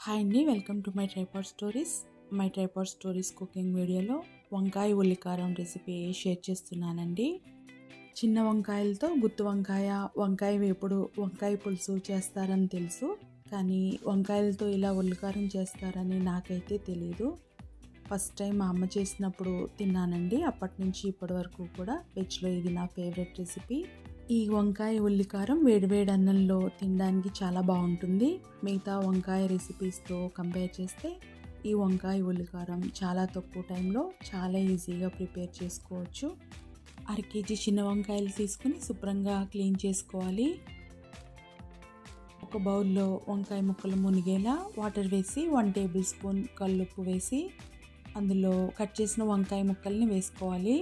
Hi అండి welcome to my tripod stories my tripod stories cooking వీడియోలో వంకాయ ఉల్లికారం recipe share చేస్తున్నానండి. చిన్న వంకాయలతో గుత్తి వంకాయ వంకాయ వేపుడు వంకాయ పులుసు చేస్తారని తెలుసు కానీ వంకాయలతో ఇలా ఉల్లికారం చేస్తారని నాకైతే తెలియదు ఫస్ట్ టైం మా అమ్మ చేసినప్పుడు తిన్నానండి అప్పటి నుంచి ఇప్పటి వరకు కూడా వెజ్లో ఇది నా ఫేవరెట్ రెసిపీ ఈ వంకాయ ఉల్లికారం వేడివేడి అన్నంలో తినడానికి చాలా బాగుంటుంది. మిగతా వంకాయ రెసిపీస్తో కంపేర్ చేస్తే ఈ వంకాయ ఉల్లికారం చాలా తక్కువ టైంలో చాలా ఈజీగా ప్రిపేర్ చేసుకోవచ్చు. అర కేజీ చిన్న వంకాయలు తీసుకుని శుభ్రంగా క్లీన్ చేసుకోవాలి. ఒక బౌల్లో వంకాయ ముక్కలు మునిగేలా వాటర్ వేసి వన్ టేబుల్ స్పూన్ కల్లుప్పు వేసి అందులో కట్ చేసిన వంకాయ ముక్కల్ని వేసుకోవాలి.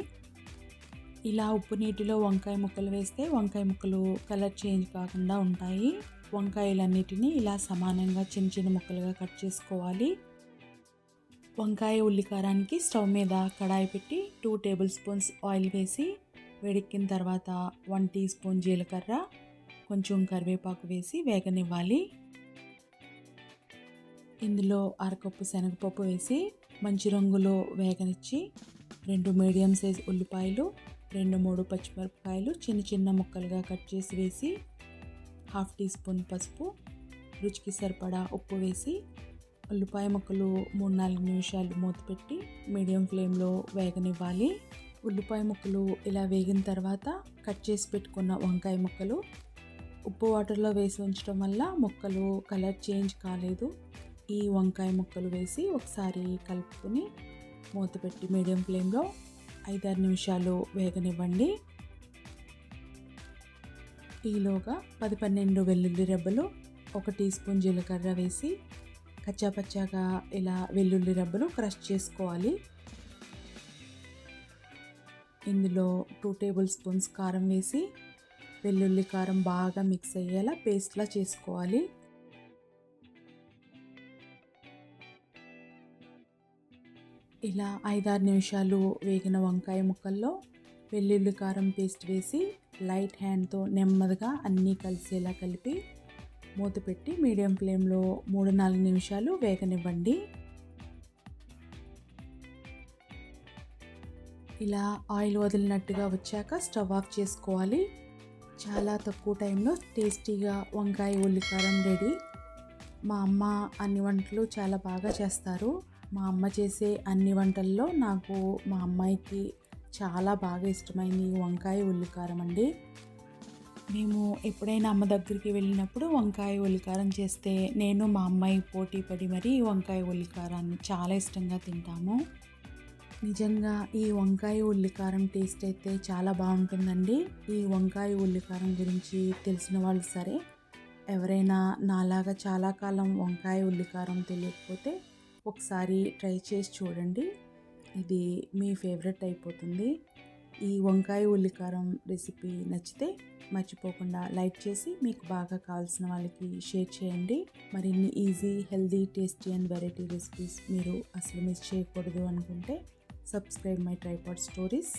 ఇలా ఉప్పు నీటిలో వంకాయ ముక్కలు వేస్తే వంకాయ ముక్కలు కలర్ చేంజ్ కాకుండా ఉంటాయి. వంకాయలన్నిటిని ఇలా సమానంగా చిన్న చిన్న ముక్కలుగా కట్ చేసుకోవాలి. వంకాయ ఉల్లికారానికి స్టవ్ మీద కడాయి పెట్టి టూ టేబుల్ స్పూన్స్ ఆయిల్ వేసి వేడెక్కిన తర్వాత వన్ టీ స్పూన్ జీలకర్ర కొంచెం కరివేపాకు వేసి వేగనివ్వాలి. ఇందులో అరకప్పు శనగపప్పు వేసి మంచి రంగులో వేగనిచ్చి రెండు మీడియం సైజ్ ఉల్లిపాయలు రెండు మూడు పచ్చిమిరపకాయలు చిన్న చిన్న ముక్కలుగా కట్ చేసి వేసి హాఫ్ టీ స్పూన్ పసుపు రుచికి సరిపడా ఉప్పు వేసి ఉల్లిపాయ ముక్కలు మూడు నాలుగు నిమిషాలు మూత పెట్టి మీడియం ఫ్లేమ్లో వేగనివ్వాలి. ఉల్లిపాయ ముక్కలు ఇలా వేగిన తర్వాత కట్ చేసి పెట్టుకున్న వంకాయ ముక్కలు ఉప్పు వాటర్లో వేసి ఉంచడం వల్ల ముక్కలు కలర్ చేంజ్ కాలేదు. ఈ వంకాయ ముక్కలు వేసి ఒకసారి కలుపుకొని మూత పెట్టి మీడియం ఫ్లేమ్లో ఐదారు నిమిషాలు వేగనివ్వండి. ఈలోగా పది పన్నెండు వెల్లుల్లి రెబ్బలు ఒక టీ స్పూన్ జీలకర్ర వేసి కచ్చాపచ్చాగా ఇలా వెల్లుల్లి రెబ్బలు క్రష్ చేసుకోవాలి. ఇందులో టూ టేబుల్ స్పూన్స్ కారం వేసి వెల్లుల్లి కారం బాగా మిక్స్ అయ్యేలా పేస్ట్లా చేసుకోవాలి. ఇలా ఐదారు నిమిషాలు వేగిన వంకాయ ముక్కల్లో వెల్లుల్లి కారం పేస్ట్ వేసి లైట్ హ్యాండ్తో నెమ్మదిగా అన్నీ కలిసేలా కలిపి మూత పెట్టి మీడియం ఫ్లేమ్లో మూడు నాలుగు నిమిషాలు వేగనివ్వండి. ఇలా ఆయిల్ వదిలినట్టుగా వచ్చాక స్టవ్ ఆఫ్ చేసుకోవాలి. చాలా తక్కువ టైంలో టేస్టీగా వంకాయ ఉల్లికారం రెడీ. మా అమ్మ అన్ని వంటలు చాలా బాగా చేస్తారు. మా అమ్మ చేసే అన్ని వంటల్లో నాకు మా అమ్మాయికి చాలా బాగా ఇష్టమైంది వంకాయ ఉల్లికారం అండి. మేము ఎప్పుడైనా అమ్మ దగ్గరికి వెళ్ళినప్పుడు వంకాయ ఉల్లికారం చేస్తే నేను మా అమ్మాయి పోటీ పడి మరీ వంకాయ ఉల్లికారాన్ని చాలా ఇష్టంగా తింటాము. నిజంగా ఈ వంకాయ ఉల్లికారం టేస్ట్ అయితే చాలా బాగుంటుందండి. ఈ వంకాయ ఉల్లికారం గురించి తెలిసిన వాళ్ళు సరే ఎవరైనా నాలాగా చాలా కాలం వంకాయ ఉల్లికారం తెలియకపోతే ఒకసారి ట్రై చేసి చూడండి. ఇది మీ ఫేవరెట్ అయిపోతుంది. ఈ వంకాయ ఉల్లికారం రెసిపీ నచ్చితే మర్చిపోకుండా లైక్ చేసి మీకు బాగా కావాల్సిన వాళ్ళకి షేర్ చేయండి. మరిన్ని easy healthy tasty and variety recipes మీరు అసలు మిస్ చేయకూడదు అనుకుంటే సబ్స్క్రైబ్ మై ట్రైపాడ్ స్టోరీస్.